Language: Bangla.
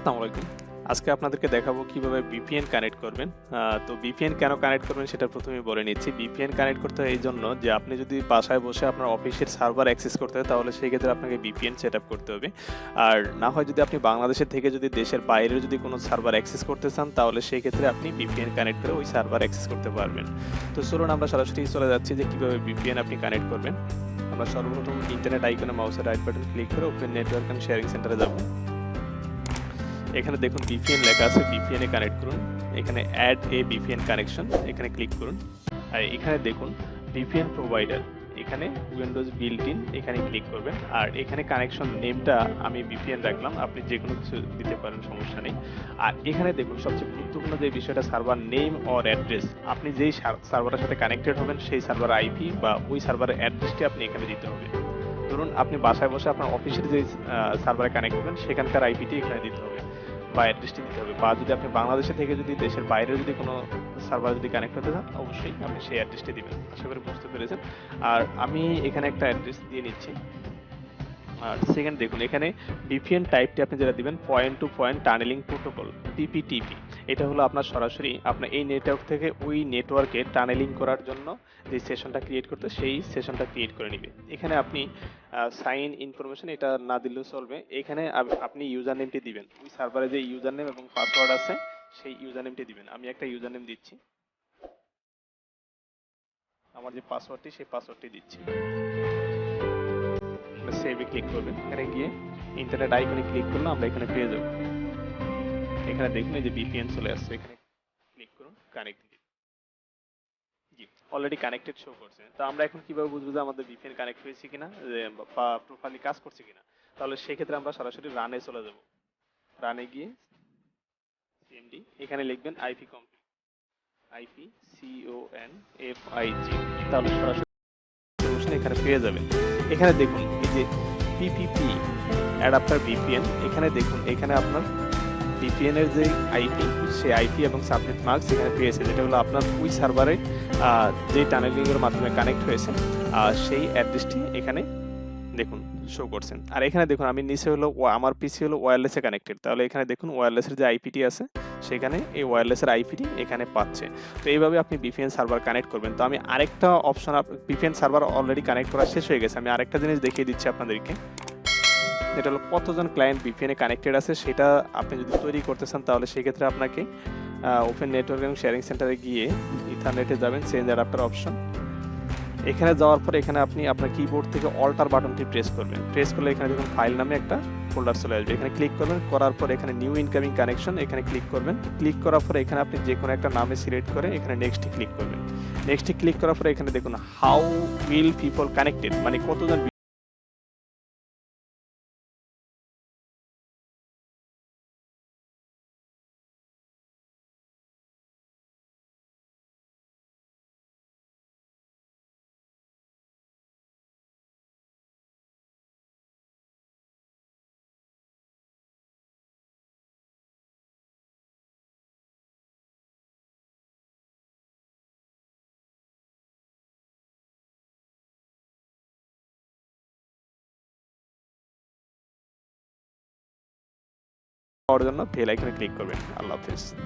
আসসালামু আলাইকুম আজকে আপনাদেরকে দেখাবো কীভাবে বিপিএন কানেক্ট করবেন। তো বিপিএন কেন কানেক্ট করবেন সেটা প্রথমে বলে নিচ্ছি। বিপিএন কানেক্ট করতে হয় এই জন্য যে আপনি যদি বাসায় বসে আপনার অফিসের সার্ভার অ্যাক্সেস করতে হয়, তাহলে সেই ক্ষেত্রে আপনাকে বিপিএন সেট আপ করতে হবে। আর না হয় যদি আপনি বাংলাদেশের থেকে যদি দেশের বাইরে যদি কোনো সার্ভার অ্যাক্সেস করতে চান, তাহলে সেই ক্ষেত্রে আপনি বিপিএন কানেক্ট করে ওই সার্ভার অ্যাক্সেস করতে পারবেন। তো চলুন আমরা সরাসরি চলে যাচ্ছি যে কীভাবে বিপিএন আপনি কানেক্ট করবেন। আমরা সর্বপ্রথম ইন্টারনেট আইকনে মাউসের রাইট বাটন ক্লিক করে ওপেন নেটওয়ার্ক অ্যান্ড শেয়ারিং সেন্টারে যাব। এখানে দেখুন বিপিএন লেখা আছে ভিপিএন এ কানেক্ট করুন। এখানে অ্যাড এ বিপিএন কানেকশন এখানে ক্লিক করুন। আর এখানে দেখুন ভিপিএন প্রোভাইডার এখানে উইন্ডোজ বিল্ট ইন এখানে ক্লিক করবেন। আর এখানে কানেকশন নেমটা আমি বিপিএন রাখলাম, আপনি যে কোনো কিছু দিতে পারেন, সমস্যা নেই। আর এখানে দেখুন সবচেয়ে গুরুত্বপূর্ণ যে বিষয়টা সার্ভার নেম অর অ্যাড্রেস আপনি যেই সার্ভারের সাথে কানেক্টেড হবেন, সেই সার্ভার আইপি বা ওই সার্ভারের অ্যাড্রেসটি আপনি এখানে দিতে হবে। ধরুন আপনি বাসায় বসে আপনার অফিসের যে সার্ভারে কানেক্ট করবেন, সেখানকার আইপিটি এখানে দিতে হবে। বা অ্যাড্রেসটি দিতে হবে। বা যদি আপনি বাংলাদেশে থেকে যদি দেশের বাইরে যদি কোনো সার্ভার যদি কানেক্ট করতে চান, অবশ্যই আপনি সেই অ্যাড্রেসটি দিবেন। আশা করি বুঝতে পেরেছেন। আর আমি এখানে একটা অ্যাড্রেস দিয়ে নিচ্ছি। আর সেকেন্ড দেখুন, এখানে ভিপিএন টাইপটি আপনি যেটা দিবেন point to point tunneling protocol PPTP এটা হলো আপনার সরাসরি আপনার এই নেটওয়ার্ক থেকে ওই নেটওয়ার্কে টানেলিং করার জন্য যে সেশনটা ক্রিয়েট করতে, সেই সেশনটা ক্রিয়েট করে নিবে। এখানে আপনি সাইন ইনফরমেশন এটা না দিলেও চলবে। এখানে আপনি ইউজার নেমটি দিবেন। ওই সার্ভারে যে ইউজার নেম এবং পাসওয়ার্ড আছে, সেই ইউজার নেমটি দিবেন। আমি একটা ইউজার নেম দিচ্ছি। আমার যে পাসওয়ার্ডটি সেই পাসওয়ার্ডটি দিচ্ছি। সেভে ক্লিক করবেন। এখানে গিয়ে ইন্টারনেট আইকনে ক্লিক করলে আমরা এখানে পেয়ে যাব। এখানে দেখুন এই যে ভিপিএন চলে আসছে। এখানে ক্লিক করুন কানেক্ট জি অলরেডি কানেক্টেড শো করছে। তো আমরা এখন কীভাবে বুঝব যে আমাদের ভিপিএন কানেক্ট হয়েছে কিনা বা প্রোফাইলি কাজ করছে কিনা? তাহলে সেক্ষেত্রে আমরা সরাসরি রানে চলে যাব। রানে গিয়ে সিএমডি এখানে লিখবেন IP complete IP C O N F I G তাহলে সরাসরি এখানে পেয়ে যাবেন। এখানে দেখুন, এই যে পিপিপি অ্যাডাপ্টার ভিপিএন এখানে দেখুন, এখানে আপনার ভিপিএন এর যে আইপি সেই আইপি এবং সাবনেট মার্কস এখানে পেয়েছে, যেটা হলো আপনার ওই সার্ভারে যে টানেলিং এর মাধ্যমে কানেক্ট হয়েছে সেই অ্যাড্রেসটি এখানে দেখুন শো করছেন। আর এখানে দেখুন, আমি নিচে হলো আমার পিসি হলো ওয়্যারলেসে কানেক্টেড তাহলে এখানে দেখুন ওয়্যারলেসের যে আইপিটি আছে, সেখানে এই ওয়্যারলেসের আইপিটি এখানে পাচ্ছে। তো এইভাবে আপনি বিপিএন সার্ভার কানেক্ট করবেন। তো আমি আরেকটা option VPN server already connect করা শেষ হয়ে গেছে। আমি আরেকটা জিনিস দেখিয়ে দিচ্ছি আপনাদেরকে। যেটা হলো কতজন ক্লায়েন্ট ভিপিএন কানেক্টেড আছে সেটা আপনি যদি তৈরি করতে চান তাহলে সেক্ষেত্রে আপনাকে ওপেন নেটওয়ার্ক এবং শেয়ারিং সেন্টারে গিয়ে ইথারনেটে যাবেন চেঞ্জ অ্যাডাপ্টার অপশন এখানে যাওয়ার পর এখানে আপনি আপনার কিবোর্ড থেকে অল্টার বাটনটি প্রেস করবেন। প্রেস করলে এখানে দেখুন ফাইল নামে একটা ফোল্ডার চলে আসবে। এখানে ক্লিক করবেন, করার পর এখানে নিউ ইনকামিং কানেকশন এখানে ক্লিক করবেন। ক্লিক করার পর এখানে আপনি যে কোনো একটা নামে সিলেক্ট করে এখানে নেক্সটে ক্লিক করবেন। নেক্সটে ক্লিক করার পর এখানে দেখুন হাউ উইল পিপল কানেক্টেড মানে কতজন পাওয়ার জন্য বেল আইকনে ক্লিক করবেন। আল্লাহ হাফেজ।